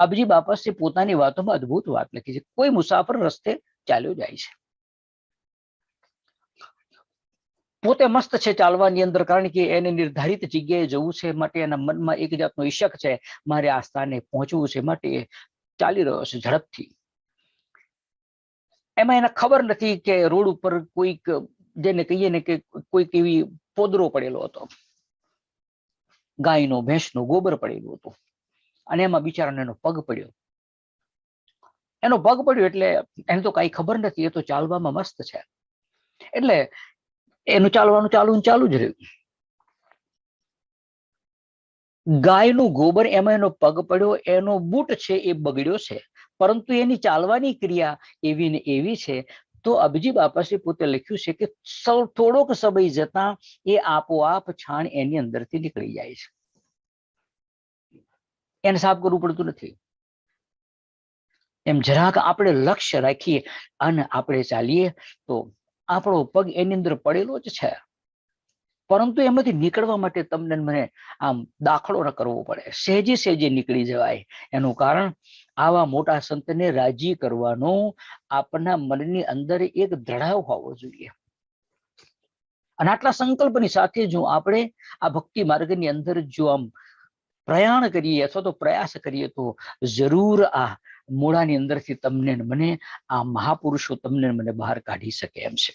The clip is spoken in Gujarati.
અબજી બાપસે પોતાની વાતોમાં અદ્ભુત વાત લખી છે. કોઈ મુસાફર રસ્તે ચાલ્યો જાય છે. પોતે મસ્ત છે ચાલવાની અંદર, કારણ કે એને નિર્ધારિત જગ્યાએ જવું છે માટે એના મનમાં એક જાતનો ઈશક છે, મારે આ સ્થાને પહોંચવું છે માટે ચાલી રહ્યો છે ઝડપથી. એમાં એને ખબર નથી કે રોડ ઉપર કોઈક, જેને કહીએ ને કે કોઈક એવી પોદરો પડેલો હતો. ગાયનો, ભેંસનો, ગોબર પડેલું હતું. અને એમાં બિચારાને એનો પગ પડ્યો. એનો પગ પડ્યો એટલે એને તો કઈ ખબર નથી, એ તો ચાલવામાં મસ્ત છે. એટલે એનું ચાલવાનું ચાલુ ચાલુ જ રહ્યું. ગાયનું ગોબર એમાં એનો પગ પડ્યો, એનો બૂટ છે એ બગડ્યો છે. પરંતુ એની ચાલવાની ક્રિયા એવી ને એવી છે. તો અભિજી બાપાસે પોતે લખ્યું છે કે સૌ થોડોક સમય જતા એ આપોઆપ છાણ એની અંદરથી નીકળી જાય છે. એને સાફ કરવું પડતું નથી. એમ જરાક આપણે લક્ષ્ય રાખીએ અને આપણે ચાલીએ તો આપણો પગ એની અંદર પડેલો જ છે. પરંતુ એમાંથી નીકળવા માટે તમને મને આમ દાખલો કરવો પડે. સહેજે સહેજે નીકળી જવાય. એનું કારણ આવા મોટા સંતને રાજી કરવાનો આપના મનની અંદર એક દ્રઢાવ હોવો જોઈએ. અને આટલા સંકલ્પની સાથે જો આપણે આ ભક્તિ માર્ગની અંદર જો આમ પ્રયાણ કરીએ અથવા તો પ્રયાસ કરીએ તો જરૂર આ મોડાની અંદરથી તમને મને, આ મહાપુરુષો તમને મને બહાર કાઢી શકે એમ છે.